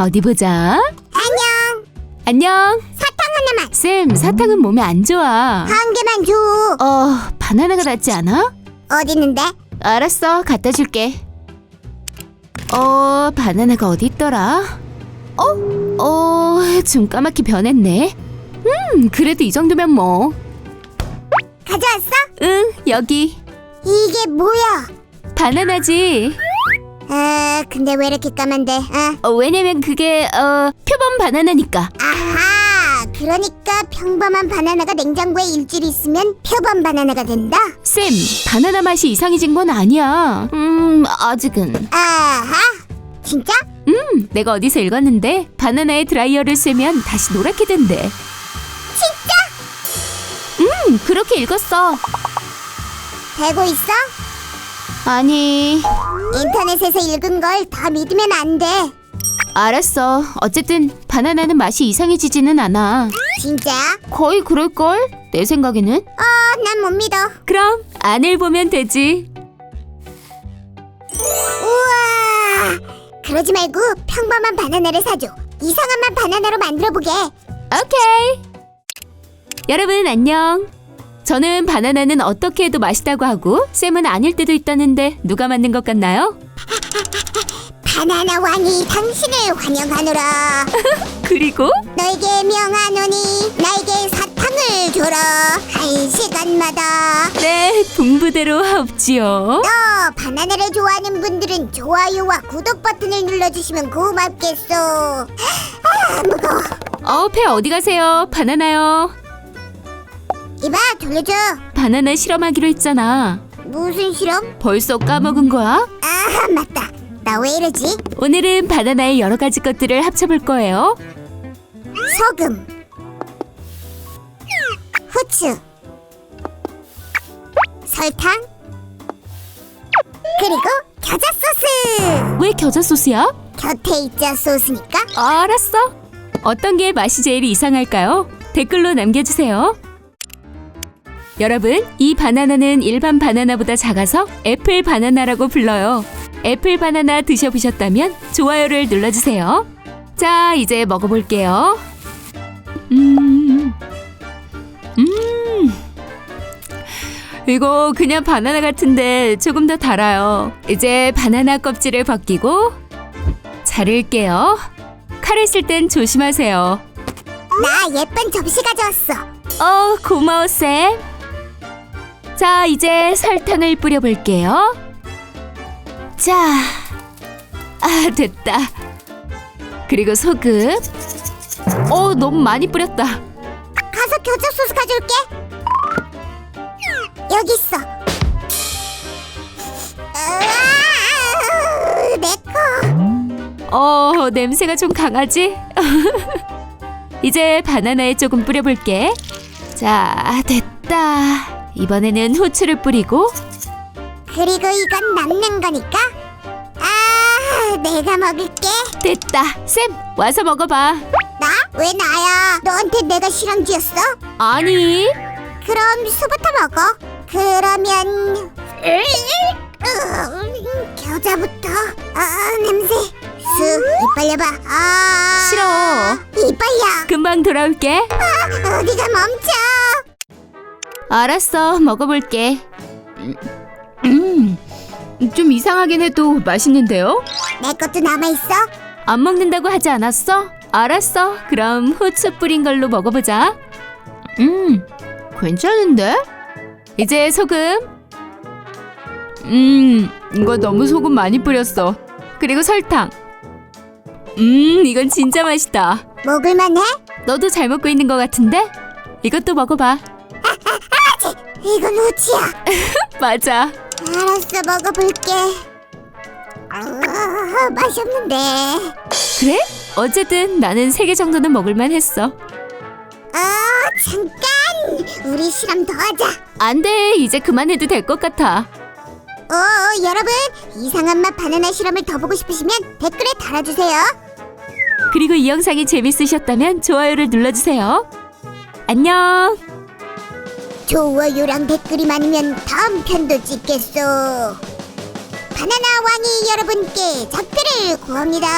어디 보자. 안녕. 안녕. 사탕 하나만. 쌤, 사탕은 몸에 안 좋아. 한 개만 줘. 어, 바나나가 낫지 않아? 어디 있는데? 알았어, 갖다 줄게. 어, 바나나가 어디 있더라? 어? 어, 좀 까맣게 변했네. 음, 그래도 이 정도면 뭐. 가져왔어? 응, 여기. 이게 뭐야? 바나나지. 아, 근데 왜 이렇게 까만데? 아, 어, 왜냐면 그게, 어, 표범 바나나니까. 아하. 그러니까 평범한 바나나가 냉장고에 일주일 있으면 표범 바나나가 된다? 쌤, 바나나 맛이 이상해진 건 아니야. 음, 아직은. 아하. 진짜? 음, 내가 어디서 읽었는데 바나나에 드라이어를 쐬면 다시 노랗게 된대. 진짜? 음, 그렇게 읽었어. 되고 있어? 아니, 인터넷에서 읽은 걸 다 믿으면 안 돼. 알았어. 어쨌든 바나나는 맛이 이상해지지는 않아. 진짜? 거의 그럴걸? 내 생각에는. 어, 난 못 믿어. 그럼 안을 보면 되지. 우와! 그러지 말고 평범한 바나나를 사줘. 이상한 맛 바나나로 만들어 보게. 오케이. 여러분 안녕. 저는 바나나는 어떻게 해도 맛있다고 하고 쌤은 아닐 때도 있다는데 누가 만든 것 같나요? 바나나 왕이 당신을 환영하노라. 그리고 너에게 명하노니 나에게 사탕을 줘라. 한 시간마다. 네 분부대로 하옵지요. 또 바나나를 좋아하는 분들은 좋아요와 구독 버튼을 눌러주시면 고맙겠소. 아, 무거워. 어, 배 어디 가세요? 바나나요. 이봐, 돌려줘. 바나나 실험하기로 했잖아. 무슨 실험? 벌써 까먹은 거야? 아, 맞다. 나 왜 이러지? 오늘은 바나나의 여러 가지 것들을 합쳐볼 거예요. 소금 후추 설탕 그리고 겨자 소스 왜 겨자 소스야? 곁에 있자 소스니까 알았어. 어떤 게 맛이 제일 이상할까요? 댓글로 남겨주세요. 여러분, 이 바나나는 일반 바나나보다 작아서 애플 바나나라고 불러요. 애플 바나나 드셔보셨다면 좋아요를 눌러주세요. 자, 이제 먹어볼게요. 음, 음. 이거 그냥 바나나 같은데 조금 더 달아요. 이제 바나나 껍질을 벗기고 자를게요. 칼을 쓸 땐 조심하세요. 나 예쁜 접시 가져왔어 어, 고마워, 쌤. 자, 이제 설탕을 뿌려볼게요. 자, 아, 됐다. 그리고 소금. 어, 너무 많이 뿌렸다. 가서 겨자 소스 가져올게 여기 있어 으아, 내꺼 어, 냄새가 좀 강하지? 이제 바나나에 조금 뿌려볼게. 자, 됐다. 이번에는 후추를 뿌리고, 그리고 이건 남는 거니까 아 내가 먹을게 됐다. 쌤, 와서 먹어봐. 나? 왜 나야? 너한테 내가 실험쥐였어? 아니, 그럼 수부터 먹어. 그러면 으, 겨자부터. 아 냄새. 수 이빨 려봐. 아 싫어. 이빨야. 금방 돌아올게. 아, 어디가 멈춰? 알았어, 먹어볼게. 음, 좀 이상하긴 해도 맛있는데요? 내 것도 남아 있어. 안 먹는다고 하지 않았어? 알았어. 그럼 후추 뿌린 걸로 먹어보자. 음, 괜찮은데? 이제 소금. 음, 이거 너무 소금 많이 뿌렸어. 그리고 설탕. 음, 이건 진짜 맛있다. 먹을만해? 너도 잘 먹고 있는 것 같은데? 이것도 먹어봐. 이건 후추야. 맞아. 알았어 먹어볼게. 아, 맛이 없는데. 그래? 어쨌든 나는 세 개 정도는 먹을만 했어. 아 잠깐. 우리 실험 더 하자. 안 돼. 이제 그만해도 될 것 같아. 어, 여러분 이상한 맛 바나나 실험을 더 보고 싶으시면 댓글에 달아주세요. 그리고 이 영상이 재밌으셨다면 좋아요를 눌러주세요. 안녕. 좋아요랑 댓글이 많으면 다음 편도 찍겠소. 바나나 왕이 여러분께 작별을 구합니다.